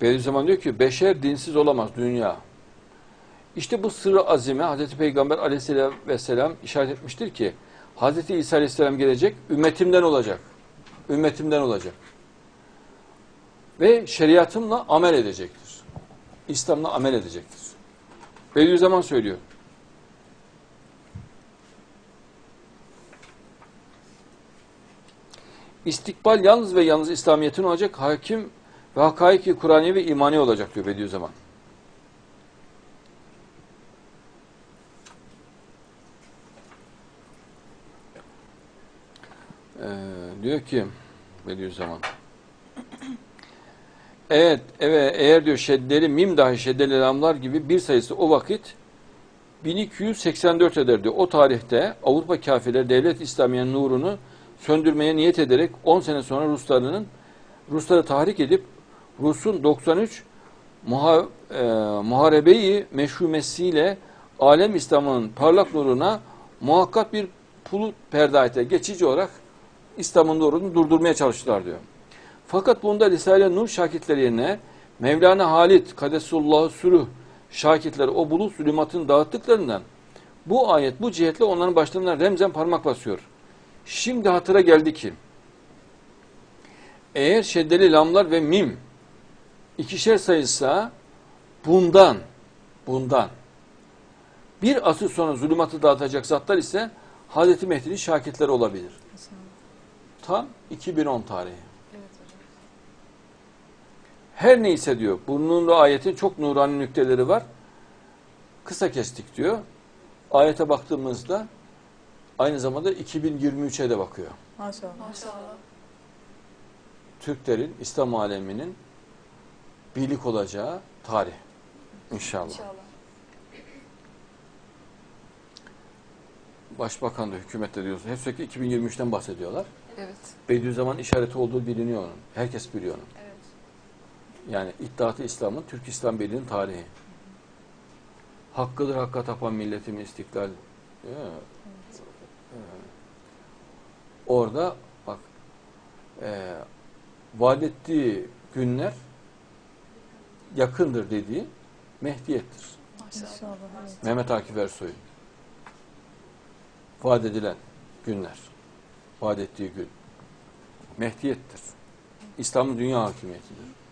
Bediüzzaman diyor ki beşer dinsiz olamaz dünya. İşte bu sırrı azime Hazreti Peygamber aleyhisselam vesselam işaret etmiştir ki Hazreti İsa aleyhisselam gelecek, ümmetimden olacak. Ümmetimden olacak. Ve şeriatımla amel edecektir. İslam'la amel edecektir. Bediüzzaman söylüyor. İstikbal yalnız ve yalnız İslamiyet'in olacak, hakim ve hakaiki Kur'an'i ve imani olacak diyor Bediüzzaman. Ee, diyor ki Bediüzzaman Evet, evet eğer diyor şeddeli mim dahi şeddeli lamlar gibi bir sayısı o vakit 1284 eder diyor. O tarihte Avrupa kafirleri devlet İslamiye'nin nurunu söndürmeye niyet ederek 10 sene sonra Ruslarının Rusları tahrik edip Rus'un 93 muha, e, muharebeyi meşhumesiyle alem İslam'ın parlak nuruna muhakkak bir pulut perdayete geçici olarak İslam'ın nurunu durdurmaya çalıştılar diyor. Fakat bunda Risale-i Nur şakitleri yerine Mevlana Halit Kadesullah Sürüh şakitleri o bulut zulümatını dağıttıklarından bu ayet bu cihetle onların başlarına remzen parmak basıyor. Şimdi hatıra geldi ki eğer şeddeli lamlar ve mim ikişer sayısa bundan bundan bir asır sonra zulümatı dağıtacak zatlar ise Hazreti Mehdi'nin şakitleri olabilir. Tam 2010 tarihi. Evet hocam. Her neyse diyor. Burnunda ayetin çok nurani nükteleri var. Kısa kestik diyor. Ayete baktığımızda aynı zamanda 2023'e de bakıyor. Maşallah. Maşallah. Türklerin, İslam aleminin birlik olacağı tarih. İnşallah. İnşallah. Başbakan da hükümet de diyorsun. Hep sürekli 2023'ten bahsediyorlar. Evet. Bediüzzaman işareti olduğu biliniyor onun. Herkes biliyor onu. Evet. Yani İttihat-ı İslam'ın Türk İslam Birliği'nin tarihi. Hakkıdır hakka tapan milletimin istiklal. Değil mi? Ee, Orada bak e, vaat ettiği günler yakındır dediği Mehdiyettir. İnşallah. Mehmet Akif Ersoy'un vaat edilen günler, vaat ettiği gün Mehdiyettir. İslam'ın dünya hakimiyetidir.